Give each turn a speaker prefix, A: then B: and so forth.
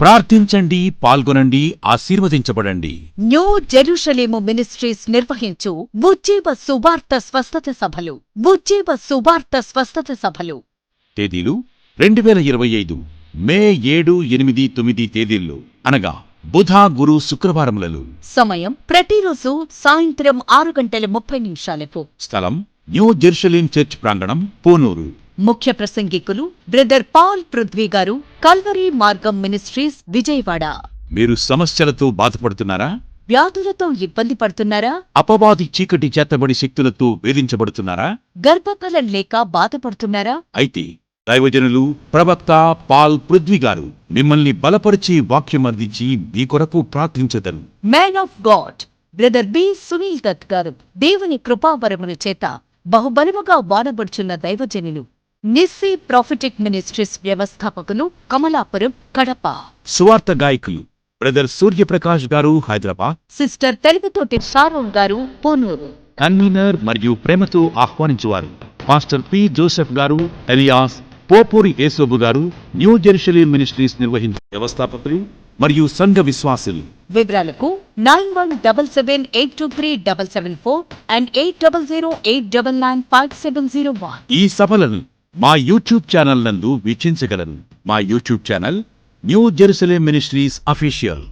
A: ప్రార్థించండి పాల్గొనండి ఆశీర్వదించబడండి.
B: New జెరూషలేము ministries నిర్వహించు ఉజ్జీవ సువార్త స్వస్థత సభలు. ఉజ్జీవ సువార్త స్వస్థత సభలు.
A: తేదీలు రెండు వేల ఇరవై ఐదు మే ఏడు ఎనిమిది తొమ్మిది తేదీల్లో అనగా బుధ గురు శుక్రవారములలో.
B: సమయం ప్రతిరోజు సాయంత్రం ఆరు గంటల ముప్పై నిమిషాలకు.
A: స్థలం న్యూ జెరూసలేం చర్చ్ ప్రాంగణం పూనూరు.
B: ముఖ్య ప్రసంగికులు బ్రదర్ పాల్ పృథ్వీ గారు కల్వరీ మార్గం మినిస్ట్రీస్ విజయవాడ.
A: మీరు సమస్యలతో బాధపడుతున్నారా?
B: వ్యాధులతో ఇబ్బంది పడుతున్నారా?
A: అపవాది చీకటి చేతబడి శక్తులతో వేధించబడుతున్నారా?
B: గర్భఫలం లేక బాధపడుతున్నారా?
A: అయితే దైవజనులు ప్రవక్త పాల్ పృథ్వీ గారు మిమ్మల్ని బలపరిచి వాక్యం అందించి మీ కొరకు ప్రార్థించదరు
B: man of God brother B Sunil Dutt గారు దేవుని కృపావరముల చేత బహుబలముగా వాడబడుచున్న దైవజనులు నిస్సి ప్రాఫిటిక్ మినిస్ట్రీస్ వ్యవస్థాపకులు కమలాపురం కడప.
A: సువార్త గాయకులు బ్రదర్ సూర్యప్రకాష్ గారు హైదరాబాద్.
B: సిస్టర్ తెలుగుతోటి షారోన్ గారు పూనూరు.
A: కన్వీనర్ మరియు ప్రేమతో ఆహ్వానించువారు. మాస్టర్ పి జోసెఫ్ గారు ఎలియాస్ పోపూరి యేసోబు గారు న్యూ జెరూసలేం మినిస్ట్రీస్ నిర్వహించే వ్యవస్థాపకులు మరియు సంఘ విశ్వాసులు.
B: వివరాలకు nine one double seven eight two three double seven four and eight double zero eight double nine five seven zero one.
A: ఈ సభలను మా యూట్యూబ్ ఛానల్ నందు వీక్షించగలరు. మా YouTube channel new Jerusalem ministries official